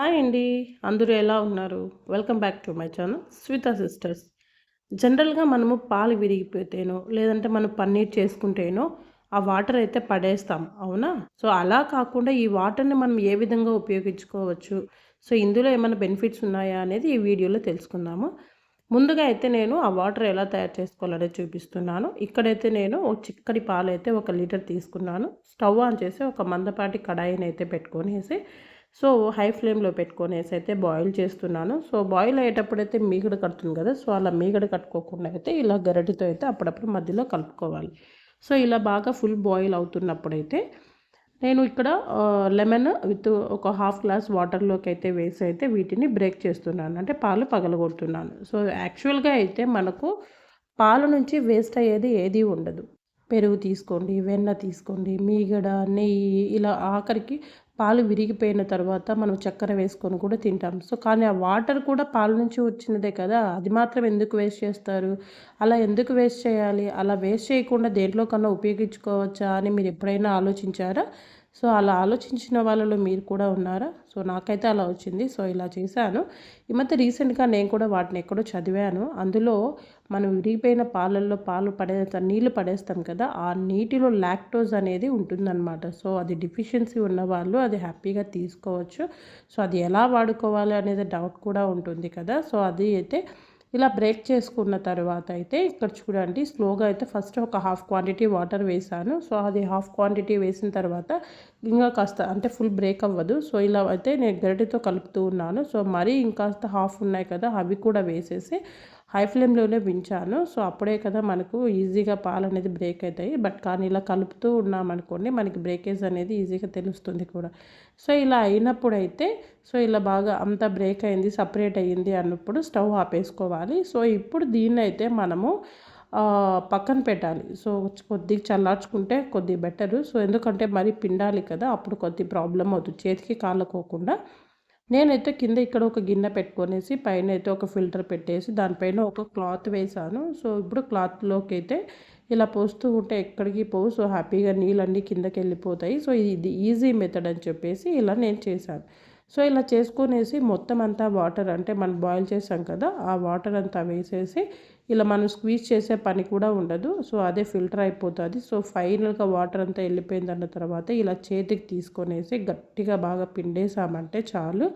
Hi అండి. అందరూ ఎలా ఉన్నారు? Welcome back to my channel Swita sisters జనరల్గా మనము పాలు విరిగిపోతేనో లేదంటే మనం పన్నీర్ చేసుకుంటేనో ఆ వాటర్ అయితే పడేస్తాం అవునా? సో అలా కాకుండా ఈ వాటర్ని మనం ఏ విధంగా ఉపయోగించుకోవచ్చు? సో ఇందులో ఏమైనా బెనిఫిట్స్ ఉన్నాయా అనేది ఈ వీడియోలో తెలుసుకుందాము. ముందుగా అయితే నేను ఆ వాటర్ ఎలా తయారు చేసుకోవాలనేది చూపిస్తున్నాను. ఇక్కడైతే నేను ఒక చిక్కటి పాలు అయితే ఒక లీటర్ తీసుకున్నాను. స్టవ్ ఆన్ చేసి ఒక మందపాటి కడాయిని అయితే పెట్టుకొనేసి సో హై ఫ్లేమ్లో పెట్టుకునేసి అయితే బాయిల్ చేస్తున్నాను. సో బాయిల్ అయ్యేటప్పుడు అయితే మీగడ కడుతుంది కదా సో అలా మీగడ కట్టుకోకుండా అయితే ఇలా గరటితో అయితే అప్పుడప్పుడు మధ్యలో కలుపుకోవాలి. సో ఇలా బాగా ఫుల్ బాయిల్ అవుతున్నప్పుడైతే నేను ఇక్కడ లెమన్ విత్ ఒక హాఫ్ గ్లాస్ వాటర్లోకి అయితే వేసి అయితే వీటిని బ్రేక్ చేస్తున్నాను. అంటే పాలు పగలగొడుతున్నాను. సో యాక్చువల్గా అయితే మనకు పాల నుంచి వేస్ట్ అయ్యేది ఏది ఉండదు. పెరుగు తీసుకోండి వెన్న తీసుకోండి మీగడ నెయ్యి ఇలా ఆఖరికి పాలు విరిగిపోయిన తర్వాత మనం చక్కెర వేసుకొని కూడా తింటాం. సో కానీ ఆ వాటర్ కూడా పాల నుంచి వచ్చినదే కదా అది మాత్రం ఎందుకు వేస్ట్ చేస్తారు? అలా ఎందుకు వేస్ట్ చేయాలి? అలా వేస్ట్ చేయకుండా దేంట్లో కన్నా ఉపయోగించుకోవచ్చా అని మీరు ఎప్పుడైనా ఆలోచించారా? సో అలా ఆలోచించిన వాళ్ళలో మీరు కూడా ఉన్నారా? సో నాకైతే అలా వచ్చింది. సో ఇలా చేశాను. ఈ మధ్య రీసెంట్గా నేను కూడా వాటిని ఎక్కడో చదివాను. అందులో మనం విరిగిపోయిన పాలల్లో పాలు పడే నీళ్ళు పడేస్తాం కదా ఆ నీటిలో లాక్టోజ్ అనేది ఉంటుందన్నమాట. సో అది డిఫిషియన్సీ ఉన్న వాళ్ళు అది హ్యాపీగా తీసుకోవచ్చు. సో అది ఎలా వాడుకోవాలి అనేది డౌట్ కూడా ఉంటుంది కదా. సో అది అయితే ఇలా బ్రేక్ చేసుకున్న తర్వాత అయితే ఇక్కడ చూడండి స్లోగా అయితే ఫస్ట్ ఒక హాఫ్ క్వాంటిటీ వాటర్ వేసాను సో అది హాఫ్ క్వాంటిటీ వేసిన తర్వాత ఇంకా కాస్త అంటే ఫుల్ బ్రేక్ అవ్వదు. సో ఇలా అయితే నేను గరిటెతో కలుపుతూ ఉన్నాను. సో మరీ ఇంకాస్త హాఫ్ ఉన్నాయి కదా అవి కూడా వేసేసి హై ఫ్లేమ్లోనే వించాను. సో అప్పుడే కదా మనకు ఈజీగా పాలు అనేది బ్రేక్ అవుతాయి. బట్ కానీ ఇలా కలుపుతూ ఉన్నామనుకోండి మనకి బ్రేకేజ్ అనేది ఈజీగా తెలుస్తుంది కూడా. సో ఇలా అయినప్పుడైతే సో ఇలా బాగా అంతా బ్రేక్ అయింది సపరేట్ అయ్యింది అన్నప్పుడు స్టవ్ ఆపేసుకోవాలి. సో ఇప్పుడు దీన్ని అయితే మనము పక్కన పెట్టాలి. సో కొద్దిగా చల్లార్చుకుంటే కొద్ది బెటరు. సో ఎందుకంటే మరి పిండాలి కదా అప్పుడు కొద్ది ప్రాబ్లం అవుతుంది. చేతికి కాళ్ళకోకుండా. నేనైతే కింద ఇక్కడ ఒక గిన్నె పెట్టుకొనేసి పైన అయితే ఒక ఫిల్టర్ పెట్టేసి దానిపైన ఒక క్లాత్ వేసాను సో ఇప్పుడు క్లాత్లోకి అయితే ఇలా పోస్తూ ఉంటే ఎక్కడికి పోవు. సో హ్యాపీగా నీళ్ళన్నీ కిందకి వెళ్ళిపోతాయి. సో ఇది ఈజీ మెథడ్ అని చెప్పేసి ఇలా నేను చేశాను. సో ఇలా చేసుకునేసి మొత్తం అంతా వాటర్ అంటే మనం బాయిల్ చేసాం కదా ఆ వాటర్ అంతా వేసేసి ఇలా మనం స్క్వీజ్ చేసే పని కూడా ఉండదు. సో అదే ఫిల్టర్ అయిపోతుంది. సో ఫైనల్గా వాటర్ అంతా వెళ్ళిపోయింది అన్న తర్వాత ఇలా చేతికి తీసుకొనేసి గట్టిగా బాగా పిండేసామంటే చాలు.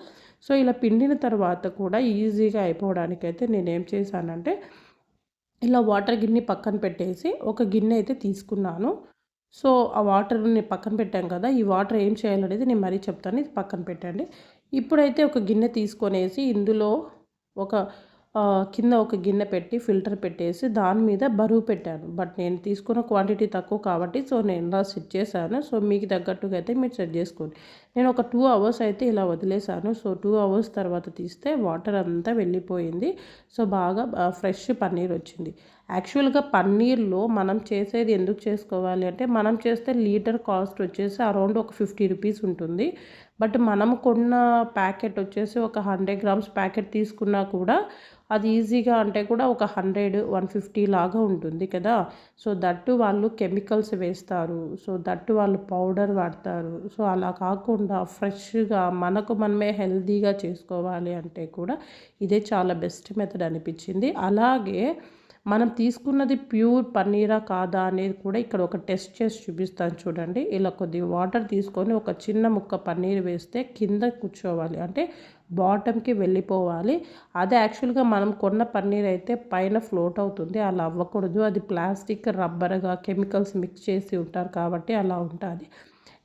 సో ఇలా పిండిన తర్వాత కూడా ఈజీగా అయిపోవడానికైతే నేనేం చేశానంటే ఇలా వాటర్ గిన్నె పక్కన పెట్టేసి ఒక గిన్నె అయితే తీసుకున్నాను. సో ఆ వాటర్ని పక్కన పెట్టాం కదా ఈ వాటర్ ఏం చేయాలనేది నేను మరీ చెప్తాను. ఇది పక్కన పెట్టండి. ఇప్పుడైతే ఒక గిన్నె తీసుకొనేసి ఇందులో ఒక కింద ఒక గిన్నె పెట్టి ఫిల్టర్ పెట్టేసి దాని మీద బరువు పెట్టాను. బట్ నేను తీసుకున్న క్వాంటిటీ తక్కువ కాబట్టి సో నేను ఇలా సెట్ చేశాను. సో మీకు తగ్గట్టుగా అయితే మీరు సెట్ చేసుకోండి. నేను ఒక టూ అవర్స్ అయితే ఇలా వదిలేశాను. సో టూ అవర్స్ తర్వాత తీస్తే వాటర్ అంతా వెళ్ళిపోయింది. సో బాగా ఫ్రెష్ పన్నీర్ వచ్చింది. యాక్చువల్గా పన్నీర్లో మనం చేసేది ఎందుకు చేసుకోవాలి అంటే మనం చేస్తే లీటర్ కాస్ట్ వచ్చేసి అరౌండ్ ఒక ఫిఫ్టీ రూపీస్ ఉంటుంది. బట్ మనం కొన్న ప్యాకెట్ వచ్చేసి ఒక హండ్రెడ్ గ్రామ్స్ ప్యాకెట్ తీసుకున్నా కూడా అది ఈజీగా అంటే కూడా ఒక హండ్రెడ్ వన్ ఫిఫ్టీ లాగా ఉంటుంది కదా. సో దట్టు వాళ్ళు కెమికల్స్ వేస్తారు. సో దట్టు వాళ్ళు పౌడర్ వాడతారు. సో అలా కాకుండా ఫ్రెష్గా మనకు మనమే హెల్తీగా చేసుకోవాలి అంటే కూడా ఇదే చాలా బెస్ట్ మెథడ్ అనిపించింది. అలాగే మనం తీసుకున్నది ప్యూర్ పన్నీరా కాదా అనేది కూడా ఇక్కడ ఒక టెస్ట్ చేసి చూపిస్తాను చూడండి. ఇలా కొద్ది వాటర్ తీసుకొని ఒక చిన్న ముక్క పన్నీర్ వేస్తే కింద కూర్చోవాలి. అంటే బాటమ్కి వెళ్ళిపోవాలి. అదే యాక్చువల్గా మనం కొన్న పన్నీర్ అయితే పైన ఫ్లోట్ అవుతుంది. అలా అవ్వకూడదు. అది ప్లాస్టిక్ రబ్బర్గా కెమికల్స్ మిక్స్ చేసి ఉంటారు కాబట్టి అలా ఉంటుంది.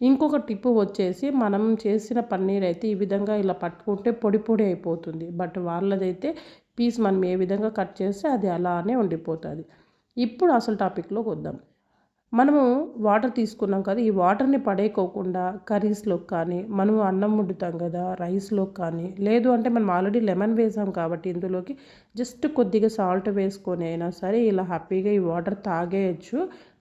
ఇంకొక టిప్ వచ్చేసి మనం చేసిన పన్నీర్ అయితే ఈ విధంగా ఇలా పట్టుకుంటే పొడి పొడి అయిపోతుంది. బట్ వాళ్ళదైతే పీస్ మనం ఏ విధంగా కట్ చేస్తే అది అలానే ఉండిపోతుంది. ఇప్పుడు అసలు టాపిక్లోకి వద్దాం. మనము వాటర్ తీసుకున్నాం కదా ఈ వాటర్ని పడేయకోకుండా కర్రీస్లోకి కానీ మనము అన్నం వండుతాం కదా రైస్లోకి కానీ లేదు అంటే మనం ఆల్రెడీ లెమన్ వేసాం కాబట్టి ఇందులోకి జస్ట్ కొద్దిగా సాల్ట్ వేసుకొని అయినా సరే ఇలా హ్యాపీగా ఈ వాటర్ తాగేయచ్చు.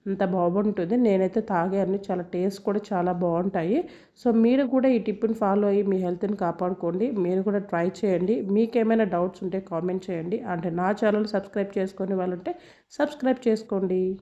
అంత బాగుంటుంది. నేనైతే తాగాను. చాలా టేస్ట్ కూడా చాలా బాగుంటాయి. సో మీరు కూడా ఈ టిప్ని ఫాలో అయ్యి మీ హెల్త్ని కాపాడుకోండి. మీరు కూడా ట్రై చేయండి. మీకేమైనా డౌట్స్ ఉంటే కామెంట్ చేయండి. అంటే నా ఛానల్ సబ్స్క్రైబ్ చేసుకునే వాళ్ళంటే సబ్స్క్రైబ్ చేసుకోండి.